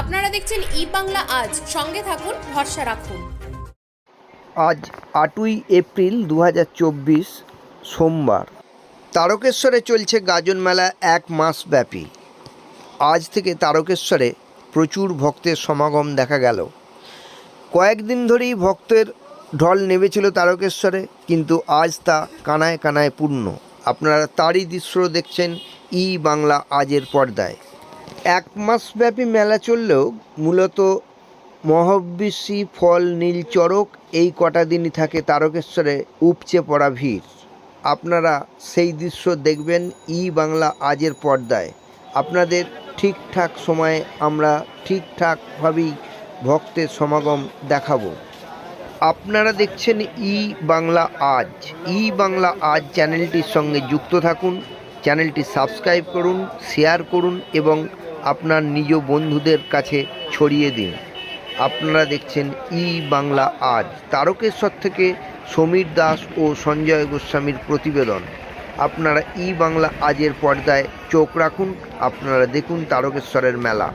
আপনারা দেখছেন ই বাংলা আজ। সঙ্গে থাকুন, ভরসা রাখুন। আজ আটই এপ্রিল দু হাজার চব্বিশ, সোমবার। তারকেশ্বরে চলছে গাজন মেলা এক মাস ব্যাপী। আজ থেকে তারকেশ্বরে প্রচুর ভক্তের সমাগম দেখা গেল। কয়েকদিন ধরেই ভক্তের ঢল নেমেছিল তারকেশ্বরে, কিন্তু আজ তা কানায় কানায় পূর্ণ। আপনারা তারই দৃশ্য দেখছেন ই বাংলা আজের পর্দায়। এক মাসব্যাপী মেলা চললেও মূলত মহাবিশ্বী ফল, নীল চড়ক, এই কটা দিনই থাকে তারকেশ্বরে উপচে পড়া ভিড়। আপনারা সেই দৃশ্য দেখবেন ই বাংলা আজের পর্দায়। আপনাদের ঠিকঠাক সময়ে আমরা ঠিকঠাকভাবেই ভক্তের সমাগম দেখাবো। আপনারা দেখছেন ই বাংলা আজ। ই বাংলা আজ চ্যানেলটির সঙ্গে যুক্ত থাকুন, চ্যানেলটি সাবস্ক্রাইব করুন, শেয়ার করুন এবং আপনার নিজ বন্ধুদের কাছে ছড়িয়ে দিন। আপনারা দেখছেন ই বাংলা আজ, তারকেশ্বর থেকে সমীর দাস ও সঞ্জয় গোস্বামীর প্রতিবেদন। আপনারা ই বাংলা আজের পর্দায় চোখ রাখুন, আপনারা দেখুন তারকেশ্বরের মেলা।